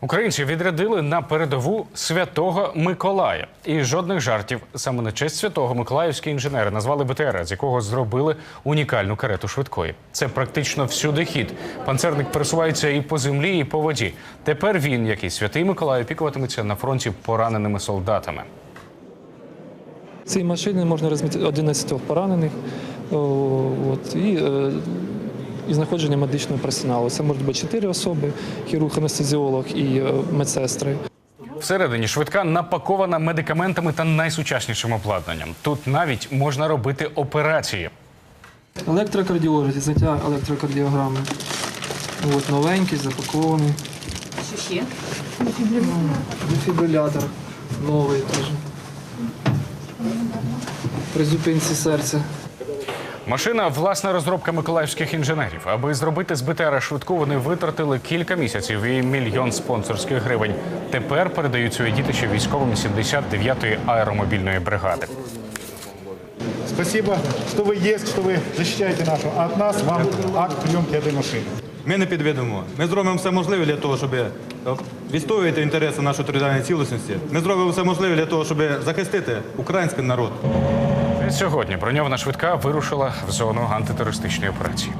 Українці відрядили на передову святого Миколая. І жодних жартів. Саме на честь святого миколаївські інженери назвали БТР, з якого зробили унікальну карету швидкої. Це практично всюди хід. Панцерник пересувається і по землі, і по воді. Тепер він, як і святий Миколай, опікуватиметься на фронті пораненими солдатами. В цій машині можна розмістити 11 поранених от, і, е, і знаходження медичного персоналу. Це можуть бути 4 особи, хірург, анестезіолог і е, медсестри. Всередині швидка напакована медикаментами та найсучаснішим обладнанням. Тут навіть можна робити операції. Електрокардіологи, зняття електрокардіограми. От, новенький, запакований. Що ще? Дефібрилятор новий теж. При зупинці серця. Машина власна розробка миколаївських інженерів. Аби зробити з БТР швидку, вони витратили кілька місяців і мільйон спонсорських гривень. Тепер передають своє дітище військовим 79-ї аеромобільної бригади. Спасибо, что вы есть, что вы защищаете нашу. А от нас вам акт приемки этой машины. Ми не підведемо. Ми зробимо все можливе для того, щоб е, відстоювати інтереси нашої територіальної цілісності. Ми зробимо все можливе для того, щоб захистити український народ. Сьогодні броньована швидка вирушила в зону антитерористичної операції.